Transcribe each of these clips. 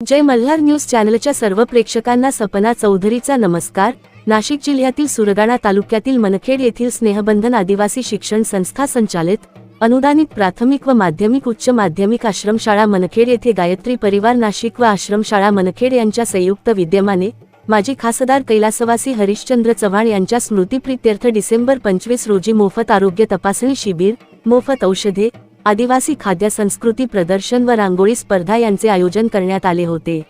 जय Malhar news चॅनलच्या सर्व प्रेक्षकांना सपना चौधरीचा नमस्कार. नाशिक जिल्ह्यातील सुरगाणा तालुक्यातील मनखेड येथील स्नेहबंधन आदिवासी शिक्षण संस्था संचालित अनुदानित प्राथमिक व माध्यमिक उच्च माध्यमिक आश्रमशाळा मनखेड येथे गायत्री परिवार नाशिक व आश्रमशाळा मनखेड यांच्या संयुक्त विद्यमाने माजी खासदार कैलासवासी हरिश्चंद्र चव्हाण यांच्या स्मृतीप्रित्यर्थ डिसेंबर पंचवीस रोजी मोफत आरोग्य तपासणी शिबिर मोफत औषधे आदिवासी खाद्य संस्कृती प्रदर्शन व रांगोळी स्पर्धा यांचे आयोजन करण्यात आले होते.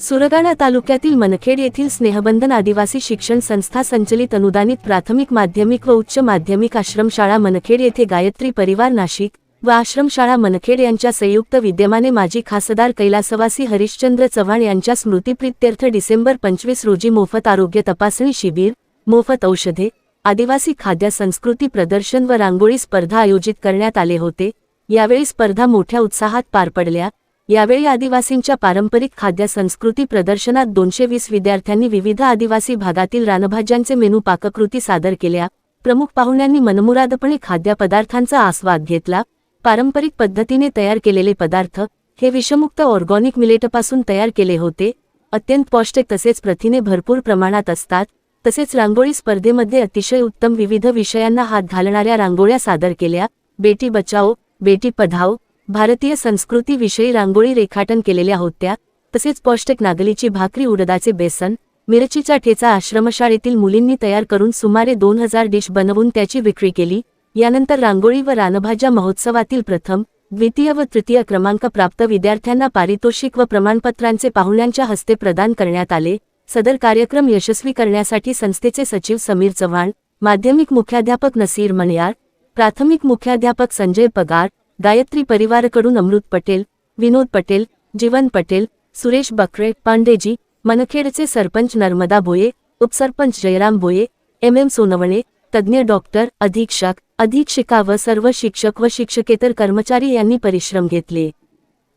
सुरगाणा तालुक्यातील मनखेड येथील स्नेहबंधन आदिवासी शिक्षण संस्था संचलित अनुदानित प्राथमिक माध्यमिक व उच्च माध्यमिक आश्रमशाळा मनखेड येथे गायत्री परिवार नाशिक व आश्रमशाळा मनखेड यांच्या संयुक्त विद्यमाने माजी खासदार कैलासवासी हरिश्चंद्र चव्हाण यांच्या स्मृतीप्रित्यर्थ डिसेंबर पंचवीस रोजी मोफत आरोग्य तपासणी शिबिर मोफत औषधे आदिवासी खाद्य संस्कृती प्रदर्शन व रांगोळी स्पर्धा आयोजित करण्यात आले होते. यावेळी स्पर्धा मोठ्या उत्साहात पार पडल्या. यावेळी आदिवासींच्या पारंपरिक खाद्य संस्कृती प्रदर्शनात दोनशे वीस विद्यार्थ्यांनी विविध आदिवासी भागातील रानभाज्यांचे मेनू पाककृती सादर केल्या. प्रमुख पाहुण्यांनी मनमुरादपणे खाद्यपदार्थांचा आस्वाद घेतला. पारंपरिक पद्धतीने तयार केलेले पदार्थ हे विषमुक्त ऑर्गॉनिक मिलेटपासून तयार केले होते. अत्यंत पौष्टिक तसेच प्रथिने भरपूर प्रमाणात असतात. तसेच रांगोळी स्पर्धेमध्ये अतिशय उत्तम विविध विषयांना हात घालणाऱ्या रांगोळ्या सादर केल्या. बेटी बचाओ बेटी पढाओ भारतीय संस्कृतीविषयी रांगोळी रेखाटन केलेल्या होत्या तसेच पौष्टिक नागलीची भाकरी उडदाचे बेसन मिरचीचा ठेचा आश्रमशाळेतील मुलींनी तयार करून सुमारे दोन हजार डिश बनवून त्याची विक्री केली यानंतर रांगोळी व रानभाज्या महोत्सवातील प्रथम द्वितीय व तृतीय क्रमांक प्राप्त विद्यार्थ्यांना पारितोषिक व प्रमाणपत्रांचे पाहुण्यांच्या हस्ते प्रदान करण्यात आले सदर कार्यक्रम यशस्वी करण्यासाठी संस्थेचे सचिव समीर चव्हाण माध्यमिक मुख्याध्यापक नसीर मणियार प्राथमिक मुख्याध्यापक संजय पगार गायत्री परिवारकडून अमृत पटेल विनोद पटेल जीवन पटेल सुरेश बकरे पांडेजी मनखेडचे सरपंच नर्मदा भोये उपसरपंच जयराम भोये एम एम सोनवणे तज्ज्ञ डॉक्टर अधीक्षक अधीक्षिका व सर्व शिक्षक व शिक्षकेतर कर्मचारी यांनी परिश्रम घेतले.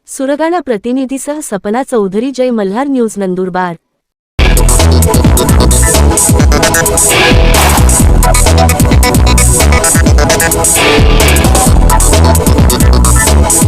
सुरगाणा प्रतिनिधीसह सपना चौधरी जय मल्हार न्यूज नंदुरबार.